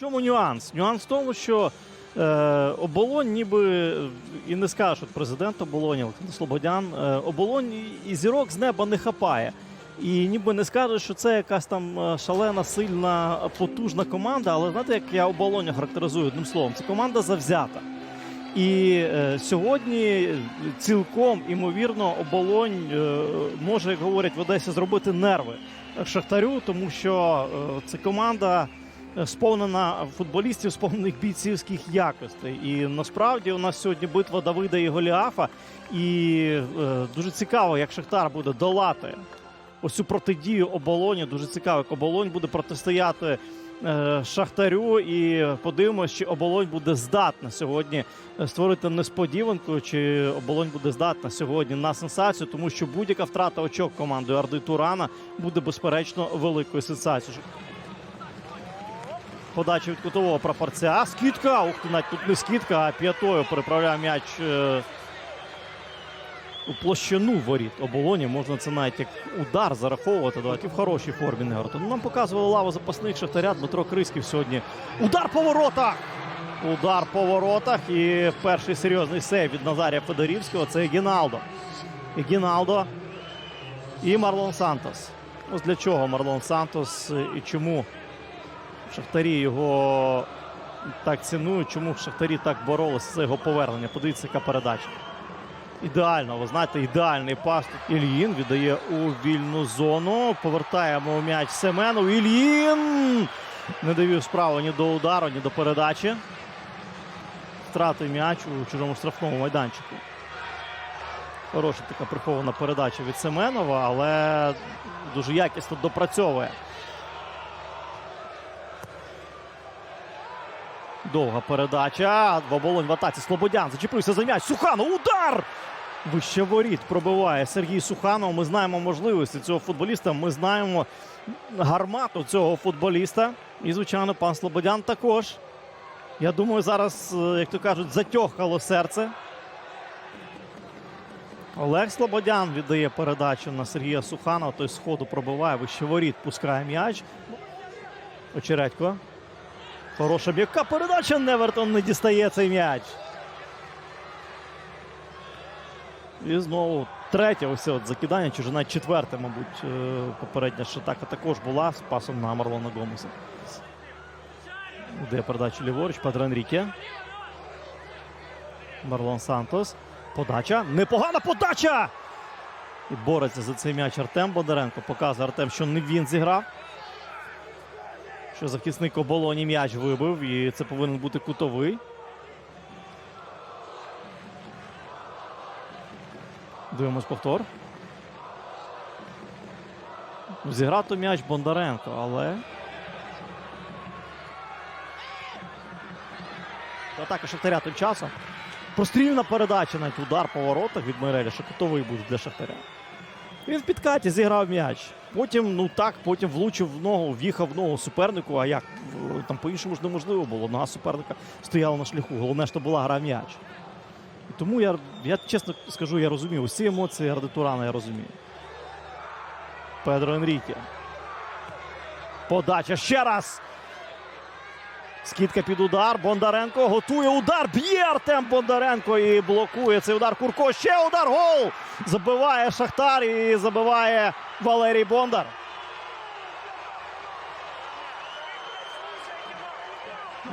Чому нюанс? Нюанс в тому, що е, оболонь, ніби і не скажеш, от президент оболоні, Олександр Слободян, е, оболонь і- зірок з неба не хапає. І ніби не скажеш, що це якась там е, шалена, сильна, потужна команда. Але знаєте, як я оболонь характеризую одним словом, це команда завзята. І е, сьогодні цілком імовірно оболонь е, може, як говорять в Одесі, зробити нерви Шахтарю, тому що е, це команда сповнена футболістів, сповнених бійцівських якостей. І насправді у нас сьогодні битва Давида і Голіафа. І е, дуже цікаво, як Шахтар буде долати ось цю протидію оболоні. Дуже цікаво, як оболонь буде протистояти е, Шахтарю. І подивимось, чи оболонь буде здатна сьогодні е, створити несподіванку, чи оболонь буде здатна сьогодні на сенсацію, тому що будь-яка втрата очок командою Арди Турана буде безперечно великою сенсацією. Подача від кутового прапорця. Скидка! Ух ти, навіть тут не скидка, а п'ятою переправляє м'яч е, у площину воріт оболоні. Можна це навіть як удар зараховувати. Давайте в хорошій формі не. Ну, нам показували лаву запасних шахтаря Дмитро Криськів сьогодні. Удар по воротах! Удар по воротах. І перший серйозний сейв від Назарія Федорівського це Гіналдо. Гіналдо і Марлон Сантос. Ось для чого Марлон Сантос і чому Шахтарі його так цінують, чому Шахтарі так боролися за його повернення. Подивіться, яка передача. Ідеально, ви знаєте, ідеальний пас. Ільїн віддає у вільну зону. Повертаємо м'яч Семену. Ільїн не довів справу ні до удару, ні до передачі. Втратив м'яч у чужому штрафному майданчику. Хороша така прихована передача від Семенова, але дуже якісно допрацьовує. Довга передача. Оболонь в атаці. Слободян зачепився за м'яч. Суханов. Удар! Вище воріт пробиває Сергій Суханов. Ми знаємо можливості цього футболіста. Ми знаємо гармату цього футболіста. І, звичайно, пан Слободян також. Я думаю, зараз, е, як то кажуть, затьохало серце. Олег Слободян віддає передачу на Сергія Суханова. Той з ходу пробиває, вище воріт пускає м'яч. Очередько. Хороша м'яка передача. Невертон не дістає цей м'яч. І знову третє ось от закидання, чи вже навіть четверте, мабуть, е, попередня ж атака також була з пасом на Марлона Гомеса. Де передачу ліворуч, Педро Енріке. Марлон Сантос. Подача. Непогана подача! І бореться за цей м'яч Артем Бондаренко. Показує Артем, що не він зіграв. Що захисник оболоні м'яч вибив, і це повинен бути кутовий. Дивимось повтор. Зіграв то м'яч Бондаренко, але. Атака Шахтаря тим часом. Прострільна передача навіть удар по воротах від Майреля, що кутовий буде для Шахтаря. Він в підкаті зіграв м'яч. Потім, ну так, потім влучив в ногу, в'їхав в ногу супернику. А як? Там по-іншому ж неможливо було. Нога суперника стояла на шляху. Головне, що була гра м'яч. Тому я, я чесно скажу, я розумію. Усі емоції Арди Турана я розумію. Педро Енріке. Подача ще раз. Скидка під удар. Бондаренко готує удар. Б'є Артем Бондаренко і блокує цей удар. Курко. Ще удар. Гол! Забиває Шахтар і забиває Валерій Бондар.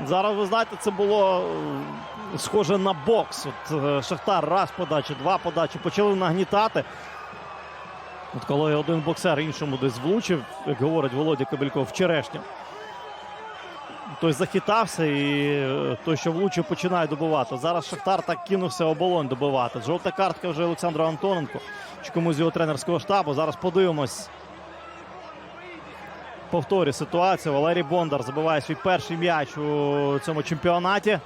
Зараз ви знаєте, це було е, схоже на бокс. От е, Шахтар раз подача, два подачі. Почали нагнітати. От коли один боксер іншому десь влучив, як говорить Володя Кабельков, вчорашнім. Той захитався і е, той, що влучив, починає добивати. Зараз Шахтар так кинувся оболонь добивати. Жовта картка вже Олександру Антоненко чи комусь його тренерського штабу. Зараз подивимось. Повторі ситуацію. Валерій Бондар забиває свій перший м'яч у цьому чемпіонаті.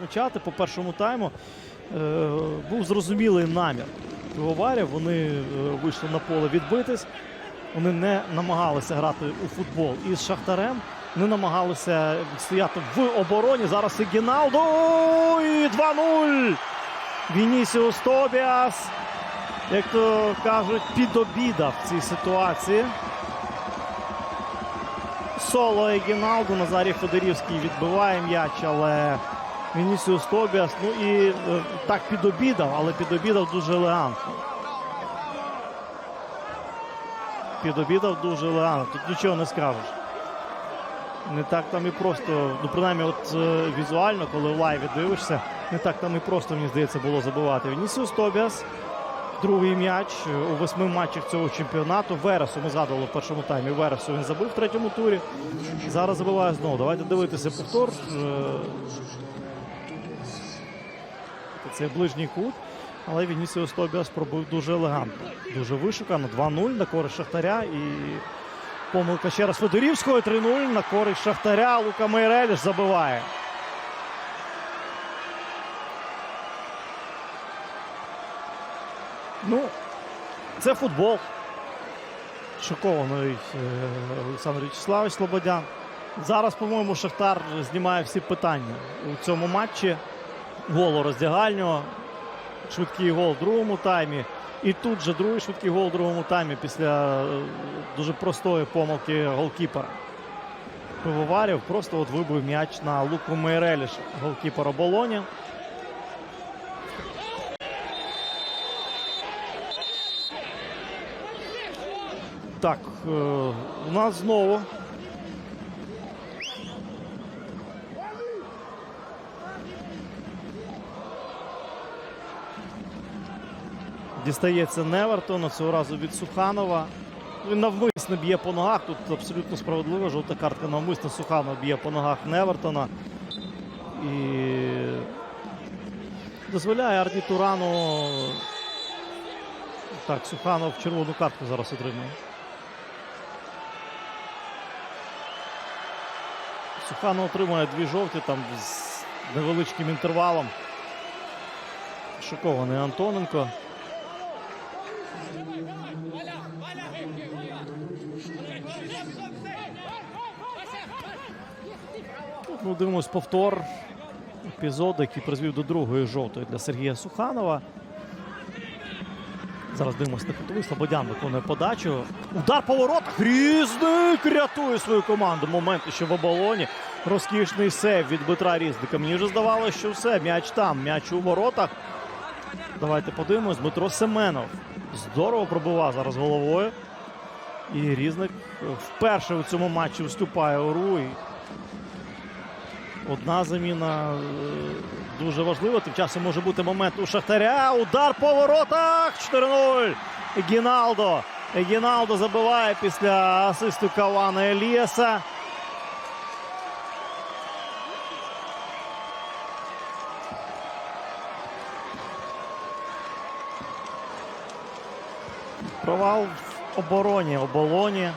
Почати по першому тайму е, був зрозумілий намір пивоварів. Вони е, вийшли на поле відбитись. Вони не намагалися грати у футбол із Шахтарем, не намагалися стояти в обороні. Зараз і Гіналдо і 2-0. Вінісіус Тобіас, як то кажуть, підобідав в цій ситуації. соло Егіналду. Назарій Федорівський відбиває м'яч, але Вінісіус Тобіас. Ну і е, так підобідав, але підобідав дуже елегантно. Підобідав дуже елегантно. Тут нічого не скажеш. Не так там і просто, ну принаймні, от е, візуально, коли в лайві дивишся, не так там і просто, мені здається, було забивати. Вінісіус Тобіас, другий м'яч е, у восьми матчах цього чемпіонату. Вересу ми згадували в першому таймі. Вересу він забив в третьому турі. Зараз забиває знову. Давайте дивитися повтор. Е, Це ближній кут. Але Вінісіус Тобіас пробив дуже елегантно. Дуже вишукано. 2-0 на користь Шахтаря. І помилка ще раз Федорівського. 3-0 на користь Шахтаря. Лука Мейреліш забиває. Ну, це футбол. Шокований е, Олександр Вячеславович Слободян. Зараз, по-моєму, Шахтар знімає всі питання у цьому матчі. Голу роздягальнього. Швидкий гол в другому таймі. І тут же другий швидкий гол в другому таймі після е, дуже простої помилки голкіпера. Пивоварів просто от вибив м'яч на Луку Мейреліша, голкіпера Болоні. Так, е, у нас знову. Дістається Невертону цього разу від Суханова. Він навмисно б'є по ногах. Тут абсолютно справедливо. Жовта картка навмисно Суханов б'є по ногах Невертона. І дозволяє Арді Турану. Так, Суханов червону картку зараз отримує. Суханов отримує дві жовті там з невеличким інтервалом. Шокований Антоненко. Ми дивимось повтор епізоду, який призвів до другої жовтої для Сергія Суханова. Зараз дивимось на кутовий. Слободян виконує подачу. Удар по воротах. Різник рятує свою команду. Момент ще в оболоні. Розкішний сейв від Дмитра Різника. Мені вже здавалося, що все. М'яч там, м'яч у воротах. Давайте подивимось. Дмитро Семенов здорово пробивав зараз головою. І Різник вперше у цьому матчі вступає у гру. І Одна заміна е, дуже важлива. Тим часом може бути момент у Шахтаря. Удар по воротах. 4-0. Гіналдо. Гіналдо забиває після асисту Кавана Еліаса. Провал в обороні. Оболоні.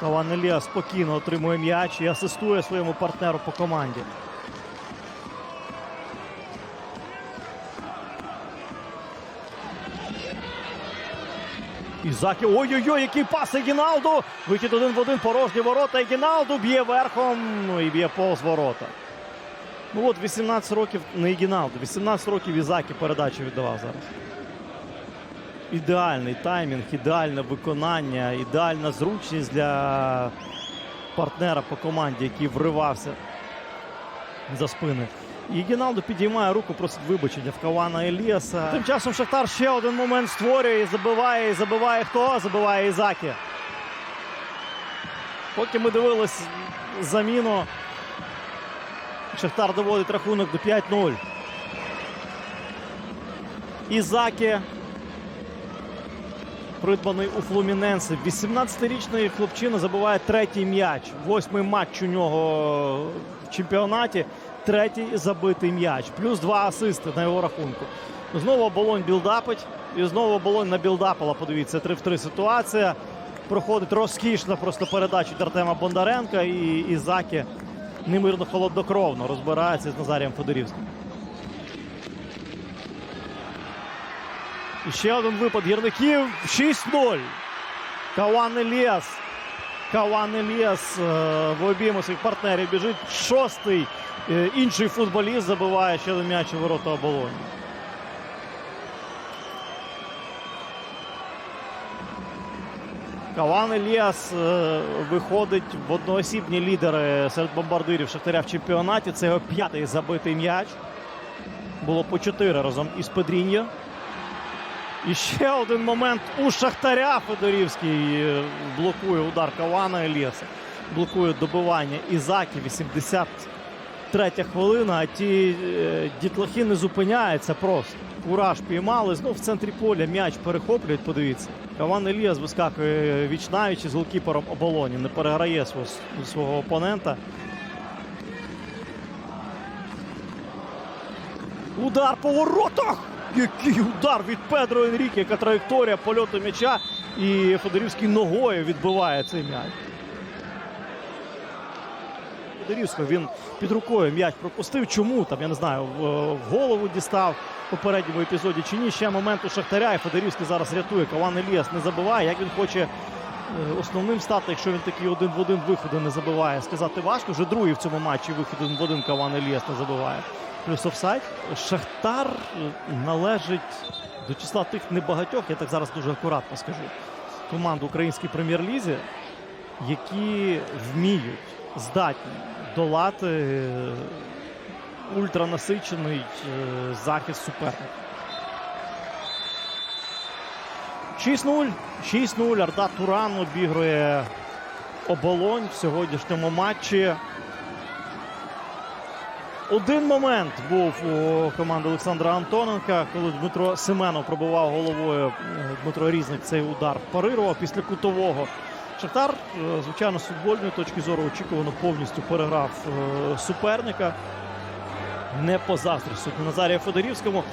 Каванелія спокійно отримує м'яч і асистує своєму партнеру по команді. Ізакі. Ой-ой-ой, який пас Егіналду. Вихід один в один порожні ворота. Егіналду б'є верхом ну, і б'є повз ворота. Ну от 18 років не Егіналду, 18 років Ізакі передачу віддавав зараз. Ідеальний таймінг, ідеальне виконання, ідеальна зручність для партнера по команді, який вривався за спини. І підіймає руку, просить вибачення в Кавана Еліаса. Тим часом Шахтар ще один момент створює і забиває. І забиває хто? Забиває Ізакі. Поки ми дивились заміну, Шахтар доводить рахунок до 5-0. Ізакі придбаний у Флуміненсе. 18-річний хлопчина забиває третій м'яч. Восьмий матч у нього в чемпіонаті. Третій забитий м'яч. Плюс два асисти на його рахунку. Знову оболонь білдапить. І знову оболонь на білдапала. Подивіться, 3 в 3 ситуація. Проходить розкішна просто передача від Артема Бондаренка. І Ізакі немирно холоднокровно розбирається з Назарієм Федорівським. І ще один випад гірників. 6-0. Каван Еліас. Каван Еліас е, в обійму своїх партнерів біжить. Шостий е, інший футболіст забиває ще один м'яч у ворота оболоні. Каван Еліас е, виходить в одноосібні лідери серед бомбардирів Шахтаря в чемпіонаті. Це його п'ятий забитий м'яч. Було по чотири разом із Педріньо. І ще один момент у Шахтаря Федорівський е, блокує удар Кавана Еліаса. Блокує добивання Ізакі. 83 хвилина. А ті е, дітлахи не зупиняються просто. Кураж піймали. Знов в центрі поля м'яч перехоплюють. Подивіться. Каван Еліас вискакує віч навіч з голкіпером оболоні. Не переграє свого, свого опонента. Удар по воротах! Який удар від Педро Енріке, яка траєкторія польоту м'яча. І Федорівський ногою відбиває цей м'яч. Федорівського він під рукою м'яч пропустив. Чому там, я не знаю, в, голову дістав в попередньому епізоді чи ні. Ще момент у Шахтаря. І Федорівський зараз рятує. Каван Еліас не забиває. Як він хоче е, основним стати, якщо він такий один в один виходи не забиває, сказати важко. Вже другий в цьому матчі вихід один в один Каван Еліас не забиває. Плюс офсайд. Шахтар е, належить до числа тих небагатьох, я так зараз дуже акуратно скажу, команд в українській прем'єр-лізі, які вміють, здатні долати е, ультранасичений е, захист суперника. 6-0. 6-0. Арда Туран обігрує оболонь в сьогоднішньому матчі. Один момент був у команди Олександра Антоненка, коли Дмитро Семенов пробивав головою. е, Дмитро Різник цей удар парирував після кутового. Шахтар, е, звичайно, з футбольної точки зору очікувано повністю переграв е, суперника. Не позаздрив сьогодні Назарія Федорівському.